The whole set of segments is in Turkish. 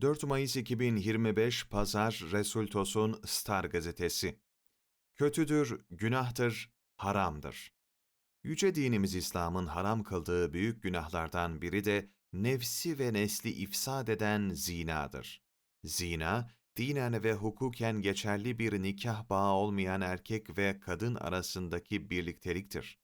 4 Mayıs 2025 Pazar Resultos'un Star Gazetesi Kötüdür, günahtır, haramdır. Yüce dinimiz İslam'ın haram kıldığı büyük günahlardan biri de nefsi ve nesli ifsad eden zinadır. Zina, dinen ve hukuken geçerli bir nikah bağı olmayan erkek ve kadın arasındaki birlikteliktir.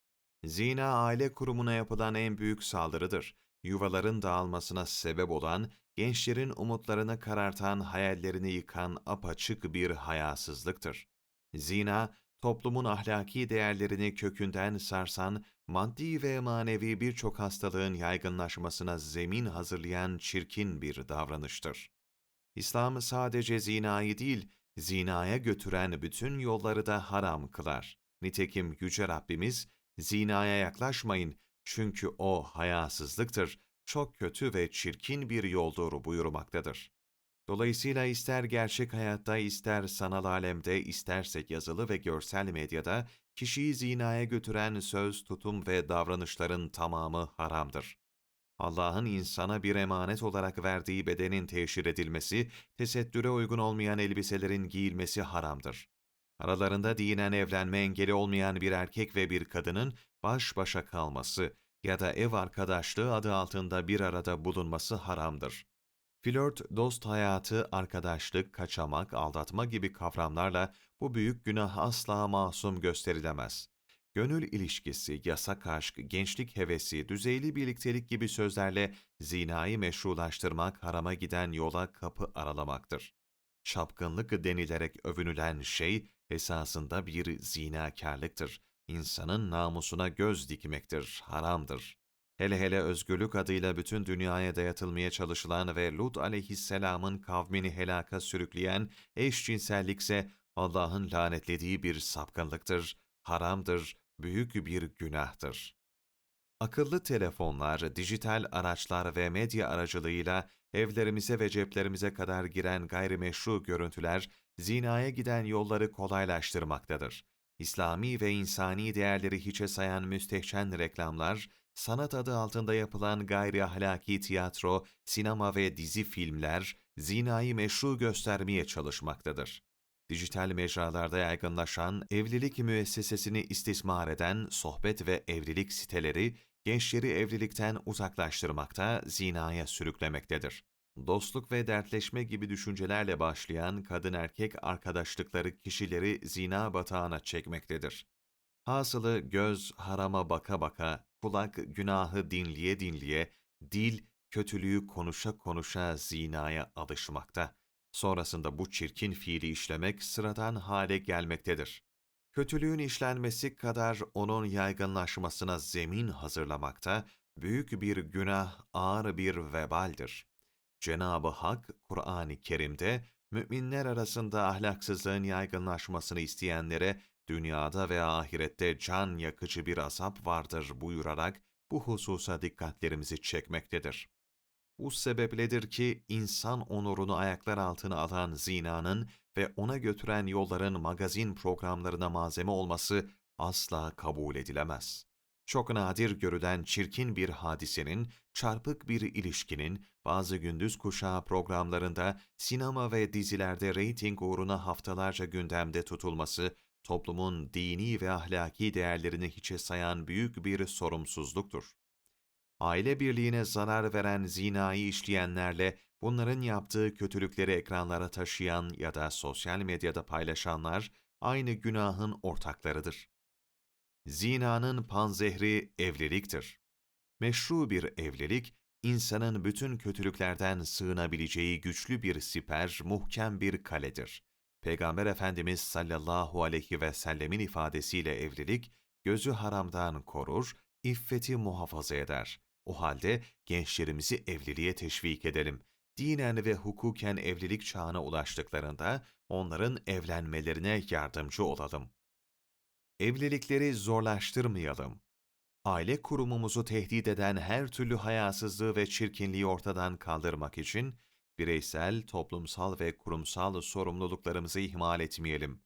Zina aile kurumuna yapılan en büyük saldırıdır. Yuvaların dağılmasına sebep olan, gençlerin umutlarını karartan, hayallerini yıkan apaçık bir hayasızlıktır. Zina, toplumun ahlaki değerlerini kökünden sarsan, maddi ve manevi birçok hastalığın yaygınlaşmasına zemin hazırlayan çirkin bir davranıştır. İslam sadece zinayı değil, zinaya götüren bütün yolları da haram kılar. Nitekim Yüce Rabbimiz, zinaya yaklaşmayın çünkü o hayasızlıktır, çok kötü ve çirkin bir yoldur buyurmaktadır. Dolayısıyla ister gerçek hayatta, ister sanal alemde, isterse yazılı ve görsel medyada, kişiyi zinaya götüren söz, tutum ve davranışların tamamı haramdır. Allah'ın insana bir emanet olarak verdiği bedenin teşhir edilmesi, tesettüre uygun olmayan elbiselerin giyilmesi haramdır. Aralarında dinen evlenme engeli olmayan bir erkek ve bir kadının baş başa kalması ya da ev arkadaşlığı adı altında bir arada bulunması haramdır. Flört, dost hayatı, arkadaşlık, kaçamak, aldatma gibi kavramlarla bu büyük günah asla masum gösterilemez. Gönül ilişkisi, yasak aşk, gençlik hevesi, düzeyli birliktelik gibi sözlerle zinayı meşrulaştırmak harama giden yola kapı aralamaktır. Çapkınlık denilerek övünülen şey esasında bir zinakarlıktır. İnsanın namusuna göz dikmektir, haramdır. Hele hele özgürlük adıyla bütün dünyaya dayatılmaya çalışılan ve Lut aleyhisselamın kavmini helaka sürükleyen eşcinsellikse Allah'ın lanetlediği bir sapkınlıktır, haramdır, büyük bir günahtır. Akıllı telefonlar, dijital araçlar ve medya aracılığıyla evlerimize ve ceplerimize kadar giren gayrimeşru görüntüler, zinaya giden yolları kolaylaştırmaktadır. İslami ve insani değerleri hiçe sayan müstehcen reklamlar, sanat adı altında yapılan gayri ahlaki tiyatro, sinema ve dizi filmler, zinayı meşru göstermeye çalışmaktadır. Dijital mecralarda yaygınlaşan, evlilik müessesesini istismar eden sohbet ve evlilik siteleri, gençleri evlilikten uzaklaştırmakta, zinaya sürüklemektedir. Dostluk ve dertleşme gibi düşüncelerle başlayan kadın-erkek arkadaşlıkları kişileri zina batağına çekmektedir. Hasılı göz harama baka baka, kulak günahı dinliye dinliye, dil kötülüğü konuşa konuşa zinaya alışmakta. Sonrasında bu çirkin fiili işlemek sıradan hale gelmektedir. Kötülüğün işlenmesi kadar onun yaygınlaşmasına zemin hazırlamakta büyük bir günah, ağır bir vebaldir. Cenab-ı Hak, Kur'an-ı Kerim'de, müminler arasında ahlaksızlığın yaygınlaşmasını isteyenlere dünyada ve ahirette can yakıcı bir azap vardır buyurarak bu hususa dikkatlerimizi çekmektedir. Bu sebepledir ki insan onurunu ayaklar altına alan zinanın ve ona götüren yolların magazin programlarına malzeme olması asla kabul edilemez. Çok nadir görülen çirkin bir hadisenin, çarpık bir ilişkinin bazı gündüz kuşağı programlarında, sinema ve dizilerde reyting uğruna haftalarca gündemde tutulması, toplumun dini ve ahlaki değerlerini hiçe sayan büyük bir sorumsuzluktur. Aile birliğine zarar veren zinayı işleyenlerle bunların yaptığı kötülükleri ekranlara taşıyan ya da sosyal medyada paylaşanlar aynı günahın ortaklarıdır. Zinanın panzehri evliliktir. Meşru bir evlilik, insanın bütün kötülüklerden sığınabileceği güçlü bir siper, muhkem bir kaledir. Peygamber Efendimiz sallallahu aleyhi ve sellemin ifadesiyle evlilik, gözü haramdan korur, iffeti muhafaza eder. O halde gençlerimizi evliliğe teşvik edelim. Dinen ve hukuken evlilik çağına ulaştıklarında onların evlenmelerine yardımcı olalım. Evlilikleri zorlaştırmayalım. Aile kurumumuzu tehdit eden her türlü hayasızlığı ve çirkinliği ortadan kaldırmak için bireysel, toplumsal ve kurumsal sorumluluklarımızı ihmal etmeyelim.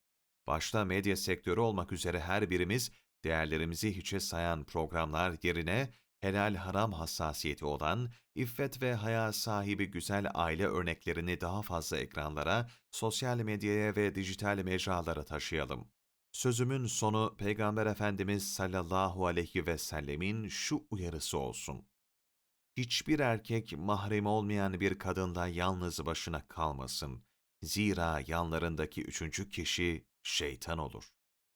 Başta medya sektörü olmak üzere her birimiz değerlerimizi hiçe sayan programlar yerine helal haram hassasiyeti olan, iffet ve haya sahibi güzel aile örneklerini daha fazla ekranlara, sosyal medyaya ve dijital mecralara taşıyalım. Sözümün sonu Peygamber Efendimiz sallallahu aleyhi ve sellemin şu uyarısı olsun. Hiçbir erkek mahrem olmayan bir kadınla yalnız başına kalmasın. Zira yanlarındaki üçüncü kişi şeytan olur.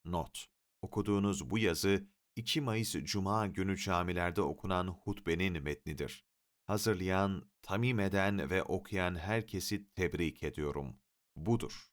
Not: Okuduğunuz bu yazı 2 Mayıs Cuma günü camilerde okunan hutbenin metnidir. Hazırlayan, tamim eden ve okuyan herkesi tebrik ediyorum. Budur.